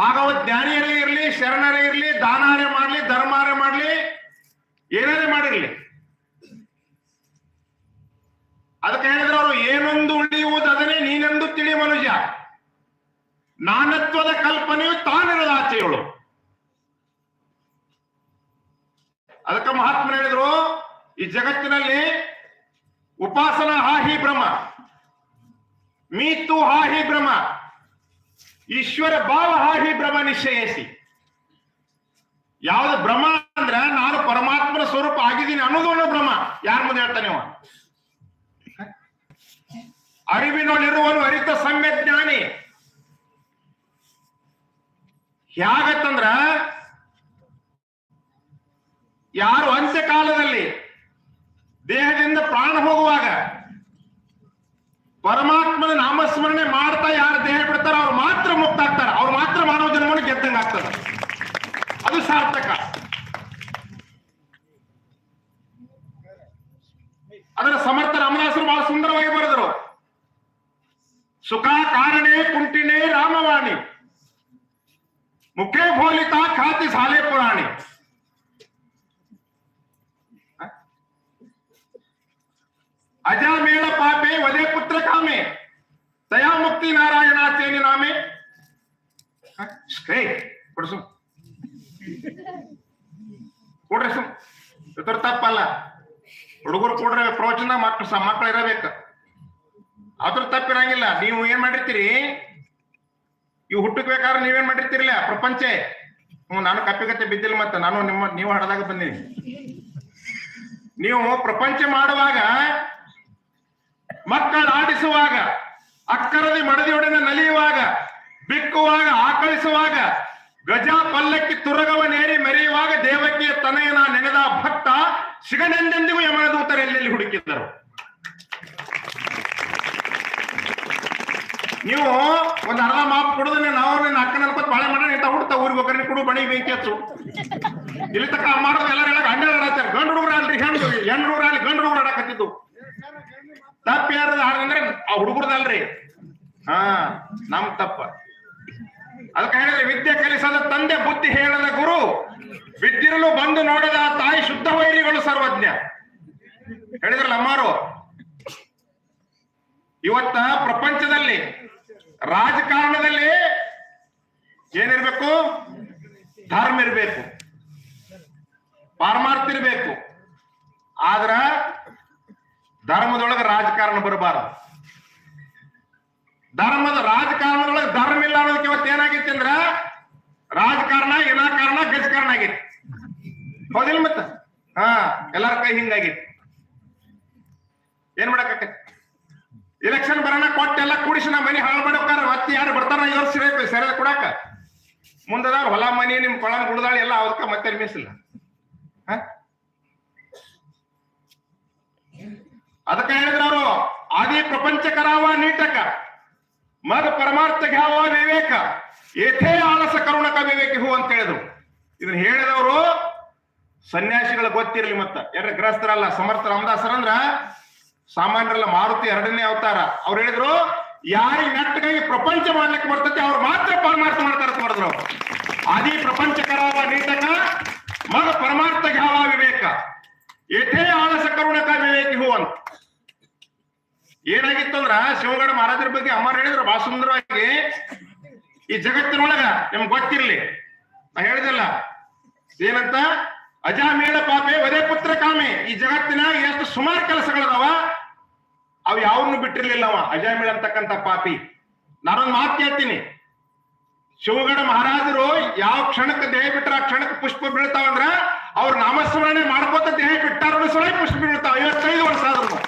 ಹಾಗವ ಜ್ಞಾನಿಯರೇ ಇರಲಿ, ಶರಣರೇ ಇರಲಿ ದಾನಾರೇ ಮಾಡಲಿ ಧರ್ಮಾರೇ ಮಾಡಲಿ, ಏನಾರೇ ಮಾಡಿರಲಿ. ಅದಕ್ಕೆ ಹೇಳಿದ್ರು ಅವರು, ಏನೊಂದು ಉಳಿಯುವುದು ಅದನ್ನೇ ನೀನೆಂದು ತಿಳಿ ಮನುಷ್ಯ. ನಾನತ್ವದ ಕಲ್ಪನೆಯು ತಾನಿರದ ಆಚೆಗಳು ಅದಕ್ಕೆ ಮಹಾತ್ಮ ಹೇಳಿದ್ರು, ಈ ಜಗತ್ತಿನಲ್ಲಿ ಉಪಾಸನ ಹಾಹಿ ಭ್ರಮ ಮೀತು ಹಾಹಿ ಭ್ರಮ ಈಶ್ವರ ಭಾವ ಹಾಹಿ ಭ್ರಮ ನಿಶ್ಚಯಿಸಿ. ಯಾವ್ದು ಭ್ರಮ ಅಂದ್ರ ನಾನು ಪರಮಾತ್ಮನ ಸ್ವರೂಪ ಆಗಿದ್ದೀನಿ ಅನ್ನೋದು ಒಂದು ಭ್ರಮ ಯಾರ ಮುಂದೆ ಹೇಳ್ತಾನೆ ಅವ ಅರಿವಿನೊಳಿರುವನು ಅರಿತ ಸಮ್ಯ ಜ್ಞಾನಿ. ಹೇಗತ್ತಂದ್ರ ಯಾರು ಅಂತ್ಯಕಾಲದಲ್ಲಿ ದೇಹದಿಂದ ಪ್ರಾಣ ಹೋಗುವಾಗ ಪರಮಾತ್ಮನ ನಾಮಸ್ಮರಣೆ ಮಾಡ್ತಾ ಯಾರು ದೇಹ ಅದು ಸಾರ್ಥಕ ಅದರ ಸಮರ್ಥ ರಾಮದಾಸರು ಬಹಳ ಸುಂದರವಾಗಿ ಬರೆದರು ಸುಖ ಕಾರಣೆ ಕುಂಟಿನೇ ರಾಮವಾಣಿ ಮುಖೇ ಭೋಲಿತ ಖಾತಿ ಸಾಲೆ ಪುರಾಣಿ ಅಜಾಮೇಳ ಪಾಪೆ ವದೇ ಪುತ್ರ ಕಾಮೆ ದಯಾ ಮುಕ್ತಿ ನಾರಾಯಣಾಚೇನಿ ನಾಮೆ ಹ? ಏಯ್, ಕೊಡು ಸುಮ್ ಕೊಡ್ರಿ ಸುಮ್ ಇದ್ರ ತಪ್ಪಲ್ಲ. ಹುಡುಗರು ಕೊಡ್ರೆ ಪ್ರವಚನ ಮಕ್ಳು ಮಕ್ಳು ಇರಬೇಕು. ಅದ್ರ ತಪ್ಪಿರಂಗಿಲ್ಲ. ನೀವು ಏನ್ ಮಾಡಿರ್ತೀರಿ? ಇವು ಹುಟ್ಟಕ್ಬೇಕಾದ್ರೆ ನೀವೇನ್ ಮಾಡಿರ್ತಿರ್ಲಿಲ್ಲ ಪ್ರಪಂಚ. ಹ್ಮ್ ನಾನು ಕಪ್ಪಿಗತ್ತೆ ಬಿದ್ದಿಲ್ಲ ಮತ್ತೆ ನಾನು ನಿಮ್ಮ, ನೀವು ಹಡದಾಗ ಬಂದೀನಿ ನೀವು ಪ್ರಪಂಚ ಮಾಡುವಾಗ, ಮಕ್ಕಳು ಆಡಿಸುವಾಗ, ಅಕ್ಕರದಿ ಮಡದಿಯೊಡನೆ ನಲಿಯುವಾಗ, ಬಿಕ್ಕುವಾಗ, ಆಕಳಿಸುವಾಗ ಗಜ ಪಲ್ಲಕ್ಕಿ ತುರಗವನೇರಿ ಮೆರೆಯುವಾಗ ದೇವಕಿಯ ತನಯನ ನೆನೆದ ಭಕ್ತ ಸಿಗನೆಂದೆಂದಿಗೂ ಯಮನದೂತರು ಎಲ್ಲೆಲ್ಲಿ ಹುಡುಕಿದ್ದರು? ನೀವು ಒಂದು ಅರ್ಧ ಮಾಪ್ ಕುಡಿದ್ರೆ ನಾವು ನಿನ್ನ ಅಕ್ಕನ ಬಾಳೆ ಮಾಡಿ ನಿಂತ ಹುಡ್ತಾ ಊರಿಗೆ ಹೋಗ್ರಿ ಕುಡು ಬಣಿ ಬೆಂಕಿ ಹಚ್ಚು. ಇಲ್ಲಿ ತಕ್ಕ ಮಾಡೋದು ಎಲ್ಲರೂ ಹೇಳಕ್ ಆಡ್ತಾರೆ ಗಂಡು ಹುಡುಗರು ಅಲ್ರಿ ಹೆಣ್ಣು ಹೆಣ್ಣು ಹುಡುಗರು ಅಲ್ಲಿ ಗಂಡು ಹುಡುಗರು ಆಡಕತ್ತಿದ್ದು ತಪ್ಪ ಯಾರದ ಆ ಹುಡುಗರದಲ್ರಿ ಹಾ, ನಮ್ ತಪ್ಪ. ಅದಕ್ಕೆ ಹೇಳಿದ್ರೆ ವಿದ್ಯೆ ಕಲಿಸದ ತಂದೆ ಬುದ್ಧಿ ಹೇಳದ ಗುರು. ವಿದ್ಯಿರಲು ಬಂದು ನೋಡದ ತಾಯಿ ಶುದ್ಧ ವೈರಿಗಳು ಸರ್ವಜ್ಞ. ಹೇಳಿದ್ರಲ್ಲ ಅಮ್ಮಾರು? ಇವತ್ತ ಪ್ರಪಂಚದಲ್ಲಿ, ರಾಜಕಾರಣದಲ್ಲಿ ಏನಿರ್ಬೇಕು? ಧರ್ಮ ಇರಬೇಕು. ಪಾರಮಾರ್ಥ ಇರಬೇಕು. ಆದ್ರ ಧರ್ಮದೊಳಗೆ ರಾಜಕಾರಣ ಬರಬಾರದು. ಧರ್ಮದ ರಾಜಕಾರಣದೊಳಗೆ ಧರ್ಮ ಇಲ್ಲ ಅನ್ನೋದಕ್ಕೆ ಇವತ್ತು ಏನಾಗಿತ್ತು ಅಂದ್ರ ರಾಜಕಾರಣ ವಿನಾಕಾರಣ ಗಜಕಾರಣ ಆಗಿತ್ತು ಹೌದಿಲ್ಲ ಮತ್ತ? ಹಾ, ಎಲ್ಲಾರ ಕೈ ಹಿಂಗಾಗಿತ್ತು ಏನ್ ಮಾಡಕತ್ತೆ? ಎಲೆಕ್ಷನ್ ಬರೋಣ ಕೊಟ್ಟೆಲ್ಲ ಕೂಡಿಸಿ ನಮ್ಮ ಮನಿ ಹಾಳು ಮಾಡೋಕಾರ ಮತ್ತೆ ಯಾರು ಬರ್ತಾರ ವರ್ಷ ಇರಬೇಕು ಸೆರೆ ಕೊಡಾಕ? ಮುಂದದವ್ರ ಹೊಲ, ಮನಿ, ನಿಮ್ ಕೊಳನ್ ಗುಡ್ದಾಳಿ ಎಲ್ಲ ಅವಕ್ಕ ಮತ್ತೆ ಮೀಸಿಲ್ಲ ಅದಕ್ಕ ಹೇಳಿದ್ರ ಅವರು, ಆದಿ ಪ್ರಪಂಚ ಕರಾವ ನೀಟಕ. ಮದ ಪರಮಾರ್ಥ ಘ್ಯಾವ ವಿವೇಕ. ಏಥೇ ಆಲಸ ಕರುಣಕ ವಿವೇಕಿ ಹೂ ಅಂತ ಹೇಳಿದ್ರು. ಇದನ್ನ ಹೇಳಿದವರು ಸನ್ಯಾಸಿಗಳ ಗೊತ್ತಿರಲಿ ಮತ್ತ. ಯಾರ ಗ್ರಸ್ತರಲ್ಲ ಸಮರ್ಥ ರಾಮದಾಸರ ಅಂದ್ರ ಸಾಮಾನ್ಯರಲ್ಲ ಮಾರುತಿ ಎರಡನೇ ಅವತಾರ. ಅವ್ರು ಹೇಳಿದ್ರು, ಯಾರಿಗೆ ನೆಟ್ಟಗಾಗಿ ಪ್ರಪಂಚ ಮಾಡ್ಲಿಕ್ಕೆ ಬರ್ತೈತಿ, ಅವ್ರು ಮಾತ್ರ ಪರಮಾರ್ಥ ಮಾಡ್ತಾರ ಅಂತ ಬರೆದ್ರು ಅವ್ರು. ಆದಿ ಪ್ರಪಂಚ ಕರಾವ ನೀಟಕ ಮಗ ಪರಮಾರ್ಥ ಘಾವ ವಿವೇಕ ಏಥೇ ಆಲಸ ಕರುಣಕ ವಿವೇಕಿ ಹೂ ಅಂತ ಏನಾಗಿತ್ತು ಅಂದ್ರ ಶಿವಗಡ ಮಹಾರಾಜರ ಬಗ್ಗೆ ಅಮ್ಮ ಹೇಳಿದ್ರು ಬಹಳ ಸುಂದರವಾಗಿ. ಈ ಜಗತ್ತಿನೊಳಗ ನಿಮ್ಗೆ ಗೊತ್ತಿರ್ಲಿ. ನಾ ಹೇಳಿದಲ್ಲ. ಏನಂತ? ಅಜಾಮೇಳ ಪಾಪೆ ವದೆ ಪುತ್ರ ಕಾಮೆ. ಈ ಜಗತ್ತಿನ ಎಷ್ಟು ಸುಮಾರು ಕೆಲಸಗಳದಾವ, ಅವು ಯಾವನ್ನು ಬಿಟ್ಟಿರ್ಲಿಲ್ಲ ಅವ. ಅಜಾಮೇಳ ಅಂತಕ್ಕಂಥ ಪಾಪಿ. ನಾನೊಂದು ಮಾತು ಕೇಳ್ತೀನಿ. ಶಿವಗಡ ಮಹಾರಾಜರು ಯಾವ ಕ್ಷಣಕ್ಕೆ ದೇಹ ಬಿಟ್ರ ಆ ಕ್ಷಣಕ್ಕೆ ಪುಷ್ಪ ಬೀಳ್ತಾವಂದ್ರ, ಅವ್ರ ನಾಮಸ್ಮರಣೆ ಮಾಡ್ಕೋತ ದೇಹ ಬಿಟ್ಟಾರ ಸಲ ಪುಷ್ಪ ಬೀಳ್ತಾವ ಐವತ್ತೈದು ವರ್ಷ ಆದ್ರು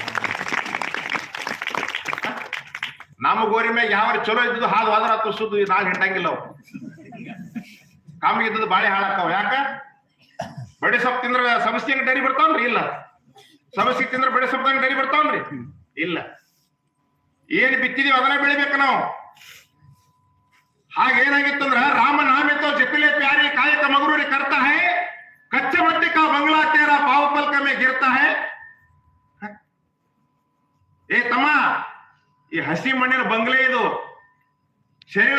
ನಮ್ಮ ಗೋರಿ ಮ್ಯಾಗ ಯಾವ ಚಲೋ ಇದ್ದು ಹಾದು ಹೋದ್ರ ಹತ್ತು ಸುದ್ದು ನಾಳೆ ಹಿಂಟಂಗಿಲ್ಲ ಅವು. ಕಾಮಿಗೆ ಇದ್ದದ್ದು ಬಾಳೆ ಹಾಳಾಗ್ತಾವ. ಯಾಕ? ಬಡಿ ಸೊಪ್ಪು ತಿಂದ್ರ ಸಮಸ್ಯೆ ಡೈರಿ ಬರ್ತಾವನ್ರಿ? ಇಲ್ಲ. ಸಮಸ್ಯೆ ತಿಂದ್ರ ಬಡಿ ಸೊಪ್ಪದಂಗ ಡೈರಿ ಬರ್ತಾವನ್ರಿ? ಇಲ್ಲ. ಏನ್ ಬಿತ್ತಿದೀವಿ ಅದನ್ನ ಬೆಳಿಬೇಕು ನಾವು. ಹಾಗೇನಾಗಿತ್ತಂದ್ರ ರಾಮ ನಾಮಿतो ಜಪಿಲೆ ಪ್ಯಾರಿ ಕಾಯಕ ಮಗರೂರಿ ಕರ್ತಾ ಹೈ, ಕಚ್ಚೆ ಮಟ್ಟಿ ಕಾ ಬಂಗ್ಲಾ ತೇರ ಪಾವ ಪಲ್ಕ ಮೇ ಗಿರ್ತಾ ಹೈ. ಏ ತಮ್ಮ ಈ ಹಸಿ ಮಣ್ಣಿನ ಬಂಗ್ಲೆ ಇದು. ಶರೀರ